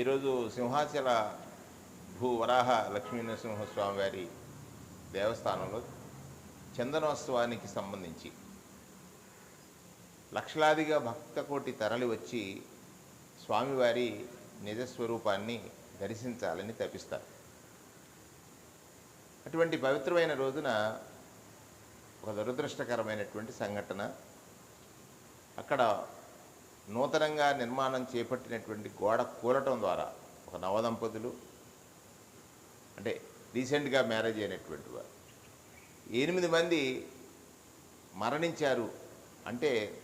ఈరోజు సింహాచల భూ వరాహ లక్ష్మీనరసింహస్వామి వారి దేవస్థానంలో చందనోత్సవానికి సంబంధించి లక్షలాదిగా భక్తకోటి తరలి వచ్చి స్వామివారి నిజస్వరూపాన్ని దర్శించాలని తపిస్తారు. అటువంటి పవిత్రమైన రోజున ఒక దురదృష్టకరమైనటువంటి సంఘటన. అక్కడ నూతనంగా నిర్మాణం చేపట్టినటువంటి గోడ కూలటం ద్వారా ఒక నవదంపతులు అంటే రీసెంట్గా మ్యారేజ్ అయినటువంటి వారు. ఎనిమిది మంది మరణించారు అంటే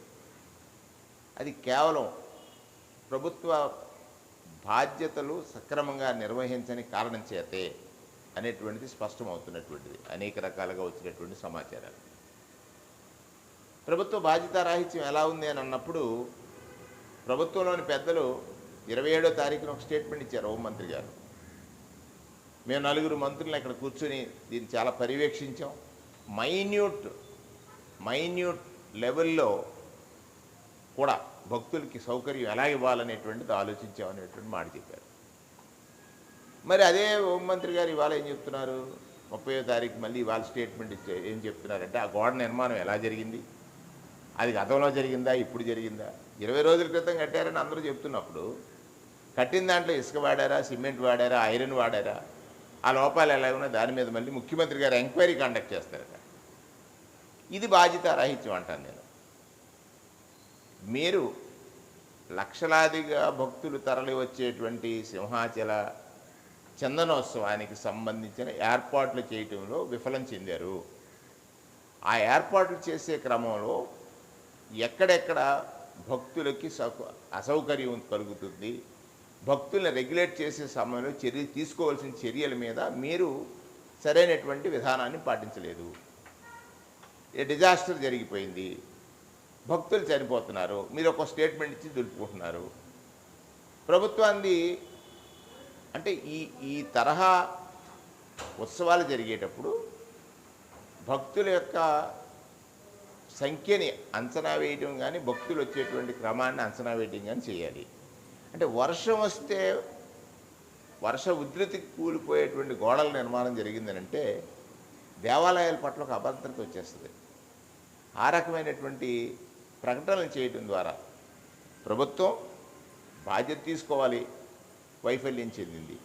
అది కేవలం ప్రభుత్వ బాధ్యతలు సక్రమంగా నిర్వహించని కారణం చేతే అనేటువంటిది స్పష్టమవుతున్నటువంటిది. అనేక రకాలుగా వచ్చినటువంటి సమాచారాలు. ప్రభుత్వ బాధ్యతారాహిత్యం ఎలా ఉంది అని అన్నప్పుడు ప్రభుత్వంలోని పెద్దలు ఇరవై ఏడో తారీఖున ఒక స్టేట్మెంట్ ఇచ్చారు హోంమంత్రి గారు. మేము నలుగురు మంత్రులను ఇక్కడ కూర్చొని దీన్ని చాలా పర్యవేక్షించాం. మైన్యూట్ మైన్యూట్ లెవెల్లో కూడా భక్తులకి సౌకర్యం ఎలా ఇవ్వాలనేటువంటిది ఆలోచించాం అనేటువంటి మాట చెప్పారు. మరి అదే హోంమంత్రి గారు ఇవాళ ఏం చెప్తున్నారు? ముప్పయో తారీఖు మళ్ళీ ఇవాళ స్టేట్మెంట్ ఇచ్చే ఏం చెప్తున్నారంటే ఆ గోడ నిర్మాణం ఎలా జరిగింది? అది గతంలో జరిగిందా? ఇప్పుడు జరిగిందా? ఇరవై రోజుల క్రితం కట్టారని అందరూ చెప్తున్నప్పుడు కట్టిన దాంట్లో ఇసుక వాడారా? సిమెంట్ వాడారా? ఐరన్ వాడారా? ఆ లోపాలు ఎలా ఉన్నా దాని మీద మళ్ళీ ముఖ్యమంత్రి గారు ఎంక్వైరీ కండక్ట్ చేస్తారట. ఇది బాధ్యత రాహిత్యం అంటాను నేను. మీరు లక్షలాదిగా భక్తులు తరలి వచ్చేటువంటి సింహాచల చందనోత్సవానికి సంబంధించిన ఏర్పాట్లు చేయటంలో విఫలం చెందారు. ఆ ఏర్పాట్లు చేసే క్రమంలో ఎక్కడెక్కడ భక్తులకి సౌ- అసౌకర్యం కలుగుతుంది భక్తుల్ని రెగ్యులేట్ చేసే సమయంలో చర్య తీసుకోవాల్సిన చర్యల మీద మీరు సరైనటువంటి విధానాన్ని పాటించలేదు. డిజాస్టర్ జరిగిపోయింది భక్తులు చనిపోతున్నారు మీరు ఒక స్టేట్మెంట్ ఇచ్చి దులుపుకుంటున్నారు. ప్రభుత్వాన్ని అంటే ఈ ఈ తరహా ఉత్సవాలు జరిగేటప్పుడు భక్తుల యొక్క సంఖ్యని అంచనా వేయటం కానీ భక్తులు వచ్చేటువంటి క్రమాన్ని అంచనా వేయటం కానీ చేయాలి. అంటే వర్షం వస్తే వర్ష ఉధృతికి కూలిపోయేటువంటి గోడల నిర్మాణం జరిగిందనంటే దేవాలయాల పట్ల ఒక అభద్రత వచ్చేస్తుంది. ఆ రకమైనటువంటి ప్రకటనలు చేయటం ద్వారా ప్రభుత్వం బాధ్యత తీసుకోవాలి వైఫల్యం చెందింది.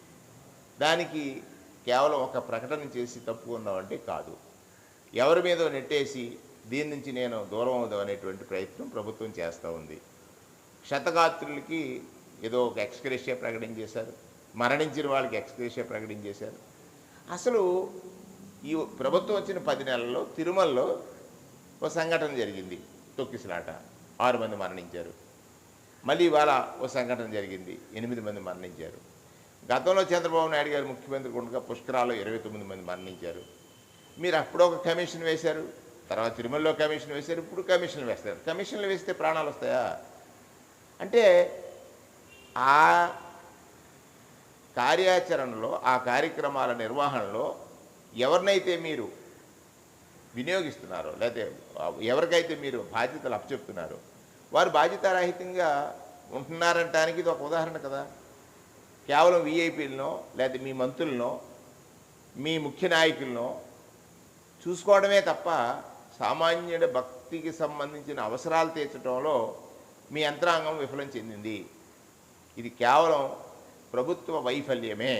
దానికి కేవలం ఒక ప్రకటన చేసి తప్పుకున్నామంటే కాదు. ఎవరి మీద నెట్టేసి దీని నుంచి నేను దూరం అవుదాం అనేటువంటి ప్రయత్నం ప్రభుత్వం చేస్తూ ఉంది. క్షతగాత్రులకి ఏదో ఒక ఎక్స్క్రేషియా ప్రకటన చేశారు. మరణించిన వాళ్ళకి ఎక్స్క్రేషియా ప్రకటన చేశారు. అసలు ఈ ప్రభుత్వం వచ్చిన పది నెలల్లో తిరుమలలో ఒక సంఘటన జరిగింది. తొక్కిసలాట. ఆరు మంది మరణించారు. మళ్ళీ ఇవాళ ఓ సంఘటన జరిగింది. ఎనిమిది మంది మరణించారు. గతంలో చంద్రబాబు నాయుడు గారు ముఖ్యమంత్రి ఉండగా పుష్కరాల్లో ఇరవై తొమ్మిది మంది మరణించారు. మీరు అప్పుడు ఒక కమిషన్ వేశారు. తర్వాత తిరుమలలో కమిషన్ వేశారు ఇప్పుడు కమిషన్ వేస్తారు. కమిషన్లు వేస్తే ప్రాణాలు వస్తాయా? అంటే ఆ కార్యాచరణలో ఆ కార్యక్రమాల నిర్వహణలో ఎవరినైతే మీరు వినియోగిస్తున్నారో లేకపోతే ఎవరికైతే మీరు బాధ్యతలు అప్పచెప్తున్నారో వారు బాధ్యతారాహిత్యంగా ఉంటున్నారంటానికి ఇది ఒక ఉదాహరణ కదా. కేవలం విఐపీలనో లేకపోతే మీ మంత్రులనో మీ ముఖ్య నాయకులనో చూసుకోవడమే తప్ప సామాన్యుడి భక్తికి సంబంధించిన అవసరాలు తీర్చడంలో మీ యంత్రాంగం విఫలం చెందింది. ఇది కేవలం ప్రభుత్వ వైఫల్యమే.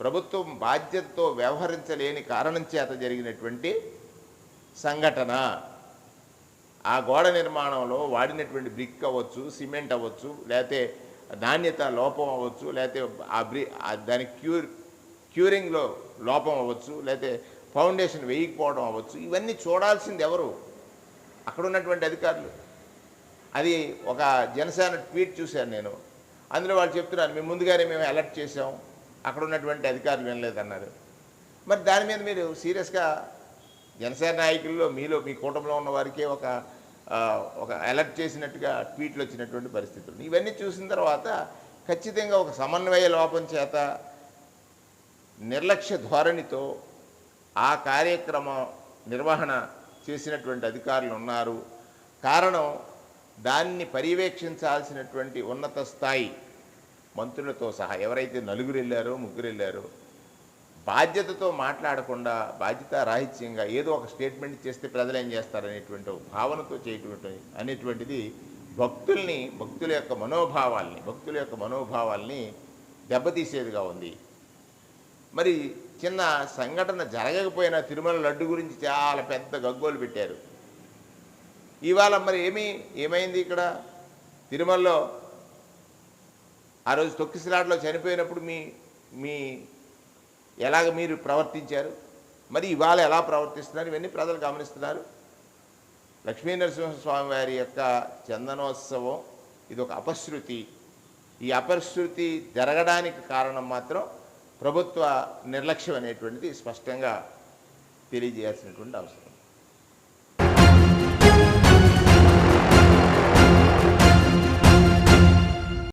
ప్రభుత్వం బాధ్యతతో వ్యవహరించలేని కారణం చేత జరిగినటువంటి సంఘటన. ఆ గోడ నిర్మాణంలో వాడినటువంటి బ్రిక్ అవ్వచ్చు సిమెంట్ అవ్వచ్చు లేకపోతే నాణ్యత లోపం అవ్వచ్చు లేకపోతే ఆ బ్రి దాని క్యూర్ క్యూరింగ్లో లోపం అవ్వచ్చు లేకపోతే ఫౌండేషన్ వేయకపోవడం అవ్వచ్చు. ఇవన్నీ చూడాల్సింది ఎవరు? అక్కడ ఉన్నటువంటి అధికారులు. అది ఒక జనసేన ట్వీట్ చూశాను నేను. అందులో వాళ్ళు చెప్తున్నారు మేము ముందుగానే మేము అలర్ట్ చేసాం అక్కడ ఉన్నటువంటి అధికారులు వినలేదన్నారు. మరి దాని మీద మీరు సీరియస్గా జనసేన నాయకుల్లో మీలో మీ కూటమిలో ఉన్న వారికే ఒక ఒక అలర్ట్ చేసినట్టుగా ట్వీట్లు వచ్చినటువంటి పరిస్థితులు ఇవన్నీ చూసిన తర్వాత ఖచ్చితంగా ఒక సమన్వయ లోపం చేత నిర్లక్ష్య ధోరణితో ఆ కార్యక్రమం నిర్వహణ చేసినటువంటి అధికారులు ఉన్నారు. కారణం దాన్ని పర్యవేక్షించాల్సినటువంటి ఉన్నత స్థాయి మంత్రులతో సహా ఎవరైతే నలుగురు వెళ్ళారో ముగ్గురు వెళ్ళారో బాధ్యతతో మాట్లాడకుండా బాధ్యత రాహిత్యంగా ఏదో ఒక స్టేట్మెంట్ చేస్తే ప్రజలు ఏం చేస్తారనేటువంటి భావనతో చేయటువంటి అనేటువంటిది భక్తుల్ని భక్తుల యొక్క మనోభావాల్ని భక్తుల యొక్క మనోభావాల్ని దెబ్బతీసేదిగా ఉంది. మరి చిన్న సంఘటన జరగకపోయినా తిరుమల లడ్డు గురించి చాలా పెద్ద గగ్గోలు పెట్టారు. ఇవాళ మరి ఏమి ఏమైంది ఇక్కడ? తిరుమలలో ఆ రోజు తొక్కిసలాట్లో చనిపోయినప్పుడు మీ మీ ఎలాగ మీరు ప్రవర్తించారు? మరి ఇవాళ ఎలా ప్రవర్తిస్తున్నారు? ఇవన్నీ ప్రజలు గమనిస్తున్నారు. లక్ష్మీ నరసింహస్వామి వారి యొక్క చందనోత్సవం ఇది ఒక అపశృతి. ఈ అపశృతి జరగడానికి కారణం మాత్రం ప్రభుత్వ నిర్లక్ష్యం అనేటువంటిది స్పష్టంగా తెలియజేయాల్సినటువంటి అవసరం.